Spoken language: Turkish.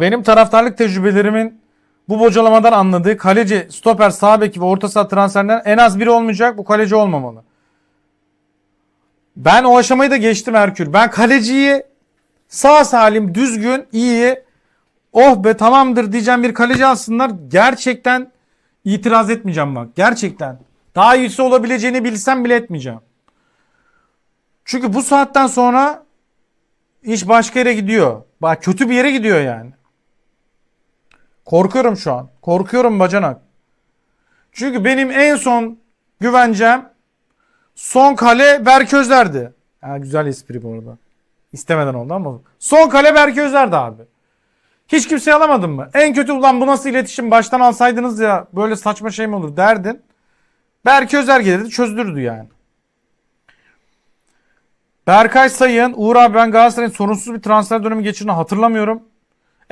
Benim taraftarlık tecrübelerimin bu bocalamadan anladığı kaleci, stoper, sağ beki ve orta saha transferinden en az biri olmayacak. Bu kaleci olmamalı. Ben o aşamayı da geçtim Erkül. Ben kaleciyi sağ salim, düzgün, iyi, oh be tamamdır diyeceğim bir kaleci alsınlar. Gerçekten itiraz etmeyeceğim bak. Gerçekten. Daha iyisi olabileceğini bilsem bile etmeyeceğim. Çünkü bu saatten sonra iş başka yere gidiyor. Bak kötü bir yere gidiyor yani. Korkuyorum şu an. Korkuyorum bacanak. Çünkü benim en son güvencem son kale Berk Özer'di. Ha, güzel espri bu arada. İstemeden oldu ama. Son kale Berk Özer'di abi. Hiç kimseyi alamadın mı? En kötü ulan bu nasıl iletişim baştan alsaydınız ya böyle saçma şey mi olur derdin. Berk Özer gelirdi çözdürdü yani. Berkay Sayın, Uğur abi ben Galatasaray'ın sorunsuz bir transfer dönemi geçirdiğini hatırlamıyorum.